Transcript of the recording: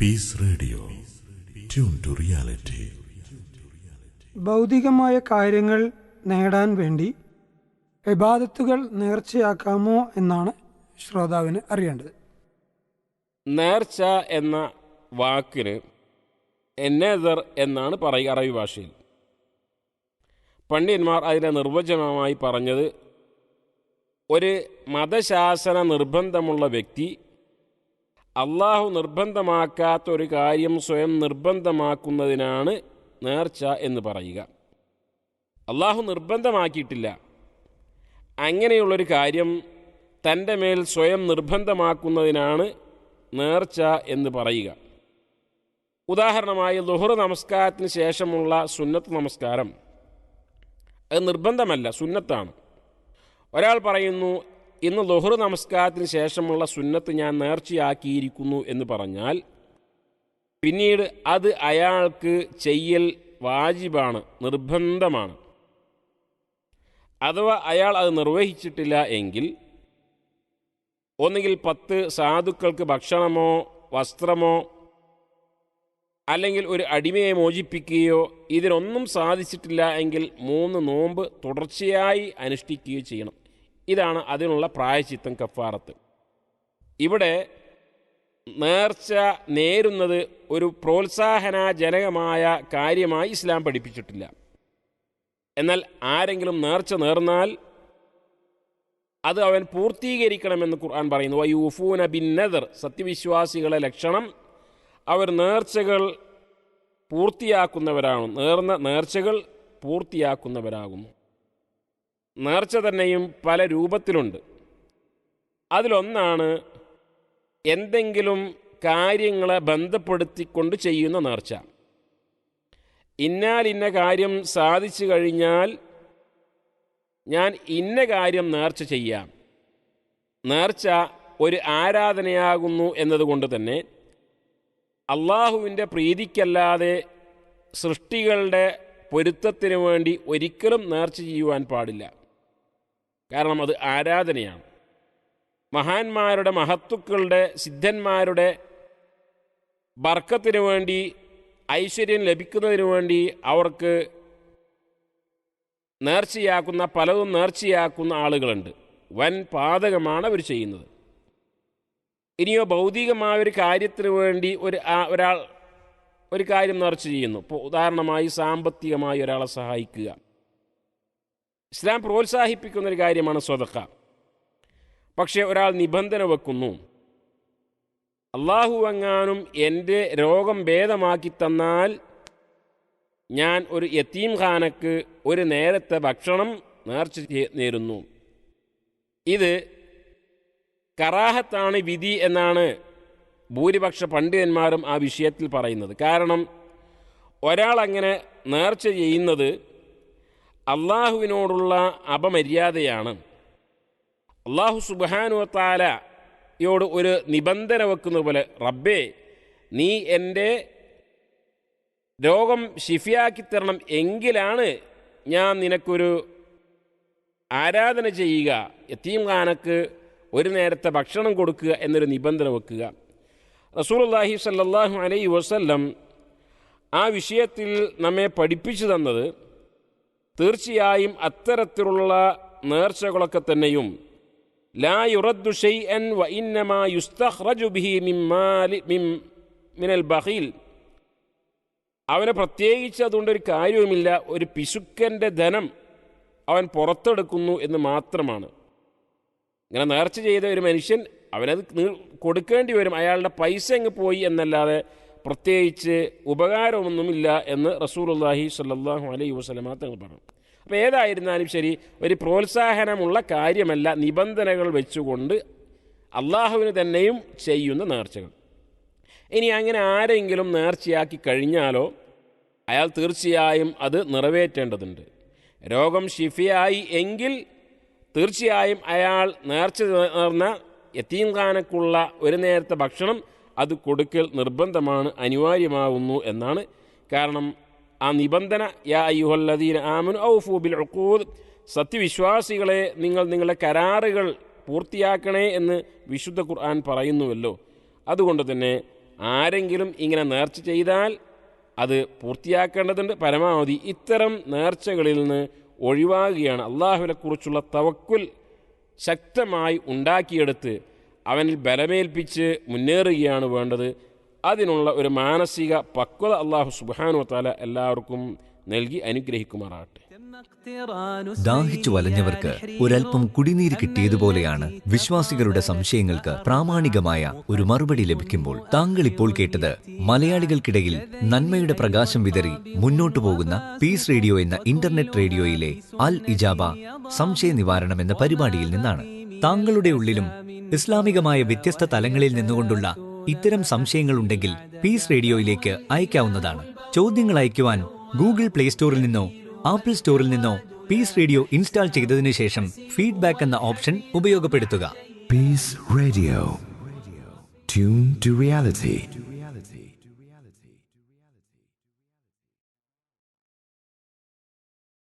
Peace radio tune to reality ഭൗതികമായ കാര്യങ്ങൾ നേടാൻ വേണ്ടി ഇബാദത്തുകൾ നേർച്ചയാക്കാമോ എന്നാണ് ശ്രോതാവിന് അറിയേണ്ടത്. നേർച്ച എന്ന വാക്കിന് എന്നേതർ എന്നാണ് പറയുക അറബി ഭാഷയിൽ. പണ്ഡിതന്മാർ അതിനെ നിർവചനമായി പറഞ്ഞത് ഒരു മതശാസന നിർബന്ധമുള്ള വ്യക്തി അള്ളാഹു നിർബന്ധമാക്കാത്ത ഒരു കാര്യം സ്വയം നിർബന്ധമാക്കുന്നതിനാണ് നേർച്ച എന്ന് പറയുക. അള്ളാഹു നിർബന്ധമാക്കിയിട്ടില്ല. അങ്ങനെയുള്ളൊരു കാര്യം തന്റെ മേൽ സ്വയം നിർബന്ധമാക്കുന്നതിനാണ് നേർച്ച എന്ന് പറയുക. ഉദാഹരണമായി ലുഹർ നമസ്കാരത്തിന് ശേഷമുള്ള സുന്നത്ത് നമസ്കാരം. അത് നിർബന്ധമല്ല സുന്നത്താണ്. ഒരാൾ പറയുന്നു ഇന്ന് ലുഹർ നമസ്കാരത്തിന് ശേഷമുള്ള സുന്നത്ത് ഞാൻ നേർച്ചയാക്കിയിരിക്കുന്നു എന്ന് പറഞ്ഞാൽ പിന്നീട് അത് അയാൾക്ക് ചെയ്യൽ വാജിബാണ് നിർബന്ധമാണ്. അഥവാ അയാൾ അത് നിർവഹിച്ചിട്ടില്ല എങ്കിൽ ഒന്നുകിൽ പത്ത് സാധുക്കൾക്ക് ഭക്ഷണമോ വസ്ത്രമോ അല്ലെങ്കിൽ ഒരു അടിമയെ മോചിപ്പിക്കുകയോ ഇതിനൊന്നും സാധിച്ചിട്ടില്ല എങ്കിൽ മൂന്ന് നോമ്പ് തുടർച്ചയായി അനുഷ്ഠിക്കുകയോ ചെയ്യണം. ഇതാണ് അതിനുള്ള പ്രായച്ചിത്തം കഫാറത്ത്. ഇവിടെ നേർച്ച നേരുന്നത് ഒരു പ്രോത്സാഹനജനകമായ കാര്യമായി ഇസ്ലാം പഠിപ്പിച്ചിട്ടില്ല. എന്നാൽ ആരെങ്കിലും നേർച്ച നേർന്നാൽ അത് അവൻ പൂർത്തീകരിക്കണമെന്ന് ഖുർആൻ പറയുന്നു. വയൂഫൂന ബിൻ നദർ സത്യവിശ്വാസികളെ ലക്ഷണം. അവർ നേർച്ചകൾ പൂർത്തിയാക്കുന്നവരാണ്. നേർന്ന നേർച്ചകൾ പൂർത്തിയാക്കുന്നവരാകുന്നു. നേർച്ച തന്നെയും പല രൂപത്തിലുണ്ട്. അതിലൊന്നാണ് എന്തെങ്കിലും കാര്യങ്ങളെ ബന്ധപ്പെടുത്തിക്കൊണ്ട് ചെയ്യുന്ന നേർച്ച. ഇന്നാൽ ഇന്ന കാര്യം സാധിച്ചു കഴിഞ്ഞാൽ ഞാൻ ഇന്ന കാര്യം നേർച്ച ചെയ്യാം. നേർച്ച ഒരു ആരാധനയാകുന്നു എന്നതുകൊണ്ട് തന്നെ അള്ളാഹുവിന്റെ പ്രീതിക്കല്ലാതെ സൃഷ്ടികളുടെ പൊരുത്തത്തിന് വേണ്ടി ഒരിക്കലും നേർച്ച ചെയ്യുവാൻ പാടില്ല. കാരണം അത് ആരാധനയാണ്. മഹാന്മാരുടെ മഹത്തുക്കളുടെ സിദ്ധന്മാരുടെ ബർക്കത്തിന് വേണ്ടി ഐശ്വര്യം ലഭിക്കുന്നതിന് വേണ്ടി അവർക്ക് നേർച്ചയാക്കുന്ന പലതും നേർച്ചയാക്കുന്ന ആളുകളുണ്ട്. വൻ പാതകമാണ് അവർ ചെയ്യുന്നത്. ഇനിയോ ഭൗതികമായ ഒരു കാര്യത്തിന് വേണ്ടി ഒരു ഒരാൾ ഒരു കാര്യം നേർച്ച ചെയ്യുന്നു. ഇപ്പോൾ ഉദാഹരണമായി സാമ്പത്തികമായി ഒരാളെ സഹായിക്കുക. ഇസ്ലാം പ്രോത്സാഹിപ്പിക്കുന്ന ഒരു കാര്യമാണ് സ്വതക്ക. പക്ഷേ ഒരാൾ നിബന്ധന വെക്കുന്നു. അള്ളാഹു എങ്ങാനും എന്റെ രോഗം ഭേദമാക്കി തന്നാൽ ഞാൻ ഒരു യത്തീം ഖാനക്ക് ഒരു നേരത്തെ ഭക്ഷണം നേർച്ച നേരുന്നു. ഇത് കറാഹത്താണ് വിധി എന്നാണ് ഭൂരിപക്ഷ പണ്ഡിതന്മാരും ആ വിഷയത്തിൽ പറയുന്നത്. കാരണം ഒരാൾ അങ്ങനെ നേർച്ച ചെയ്യുന്നത് അള്ളാഹുവിനോടുള്ള അപമര്യാദയാണ്. അള്ളാഹു സുബാനുവത്താലയോട് ഒരു നിബന്ധന വെക്കുന്ന പോലെ റബ്ബേ നീ എന്റെ രോഗം ഷിഫിയാക്കി തരണം എങ്കിലാണ് ഞാൻ നിനക്കൊരു ആരാധന ചെയ്യുക എത്തിയും ഖാനക്ക് ഒരു നേരത്തെ ഭക്ഷണം കൊടുക്കുക എന്നൊരു നിബന്ധന വെക്കുക. റസൂലുള്ളാഹി സല്ലാഹു അലൈ വസല്ലം ആ വിഷയത്തിൽ നമ്മെ പഠിപ്പിച്ചു തന്നത് തീർച്ചയായും അത്തരത്തിലുള്ള നേർച്ചകളൊക്കെ തന്നെയും. ലാ വ ഇന്നമാ ബിഹി മിമ്മാലി അവന് പ്രത്യേകിച്ച് അതുകൊണ്ടൊരു കാര്യവുമില്ല. ഒരു പിശുക്കന്റെ ധനം അവൻ പുറത്തെടുക്കുന്നു എന്ന് മാത്രമാണ്. ഇങ്ങനെ നേർച്ച ചെയ്ത ഒരു മനുഷ്യൻ അവനത് കൊടുക്കേണ്ടി വരും. അയാളുടെ പൈസ എങ്ങ് പോയി എന്നല്ലാതെ പ്രത്യേകിച്ച് ഉപകാരമൊന്നുമില്ല എന്ന് റസൂലുള്ളാഹി സ്വല്ലല്ലാഹു അലൈഹി തങ്ങൾ പറഞ്ഞു. അപ്പോൾ ഏതായിരുന്നാലും ശരി ഒരു പ്രോത്സാഹനമുള്ള കാര്യമല്ല നിബന്ധനകൾ വെച്ചുകൊണ്ട് അള്ളാഹുവിന് തന്നെയും ചെയ്യുന്ന നേർച്ചകൾ. ഇനി അങ്ങനെ ആരെങ്കിലും നേർച്ചയാക്കി കഴിഞ്ഞാലോ അയാൾ തീർച്ചയായും അത് നിറവേറ്റേണ്ടതുണ്ട്. രോഗം ഷിഫിയായി എങ്കിൽ തീർച്ചയായും അയാൾ നേർച്ച നേർന്ന യത്തീംഖാനക്കുള്ള ഒരു നേരത്തെ ഭക്ഷണം അത് കൊടുക്കൽ നിർബന്ധമാണ് അനിവാര്യമാവുന്നു എന്നാണ്. കാരണം ആ നിബന്ധന യാ അയ്യുഹല്ലദീൻ ആമനു ഔഫു ബിൽ ഉഖൂദ് സത്യവിശ്വാസികളെ നിങ്ങൾ നിങ്ങളുടെ കരാറുകൾ പൂർത്തിയാക്കണേ എന്ന് വിശുദ്ധ ഖുർആൻ പറയുന്നുവല്ലോ. അതുകൊണ്ട് തന്നെ ആരെങ്കിലും ഇങ്ങനെ നേർച്ച ചെയ്താൽ അത് പൂർത്തിയാക്കേണ്ടതുണ്ട്. പരമാവധി ഇത്തരം നേർച്ചകളിൽ നിന്ന് ഒഴിവാകുകയാണ്. അള്ളാഹുവിനെക്കുറിച്ചുള്ള തവക്കുൽ ശക്തമായി ഉണ്ടാക്കിയെടുത്ത് അവനിൽ ബലമേൽപ്പിച്ച് മുന്നേറുകയാണ് വേണ്ടത്. അതിനുള്ള ഒരു മാനസിക പക്വത അള്ളാഹു സുബാനു താല എല്ലാവർക്കും നൽകി അനുഗ്രഹിക്കുമാറാട്ടെ ദാഹിച്ചു വലഞ്ഞവർക്ക് ഒരൽപ്പം കുടിനീര് കിട്ടിയതുപോലെയാണ് വിശ്വാസികളുടെ സംശയങ്ങൾക്ക് പ്രാമാണികമായ ഒരു മറുപടി ലഭിക്കുമ്പോൾ താങ്കൾ ഇപ്പോൾ കേട്ടത് മലയാളികൾക്കിടയിൽ നന്മയുടെ പ്രകാശം വിതറി മുന്നോട്ടു പോകുന്ന പീസ് റേഡിയോ എന്ന ഇന്റർനെറ്റ് റേഡിയോയിലെ അൽ ഇജാബ സംശയ നിവാരണം എന്ന പരിപാടിയിൽ നിന്നാണ്. താങ്കളുടെ ഉള്ളിലും ഇസ്ലാമികമായ വ്യത്യസ്ത തലങ്ങളിൽ നിന്നുകൊണ്ടുള്ള ഇത്തരം സംശയങ്ങളുണ്ടെങ്കിൽ പീസ് റേഡിയോയിലേക്ക് അയക്കാവുന്നതാണ്. ചോദ്യങ്ങൾ അയക്കുവാൻ ഗൂഗിൾ പ്ലേ സ്റ്റോറിൽ നിന്നോ ആപ്പിൾ സ്റ്റോറിൽ നിന്നോ പീസ് റേഡിയോ ഇൻസ്റ്റാൾ ചെയ്തതിനു ശേഷം ഫീഡ്ബാക്ക് എന്ന ഓപ്ഷൻ ഉപയോഗപ്പെടുത്തുക. Peace radio. to reality.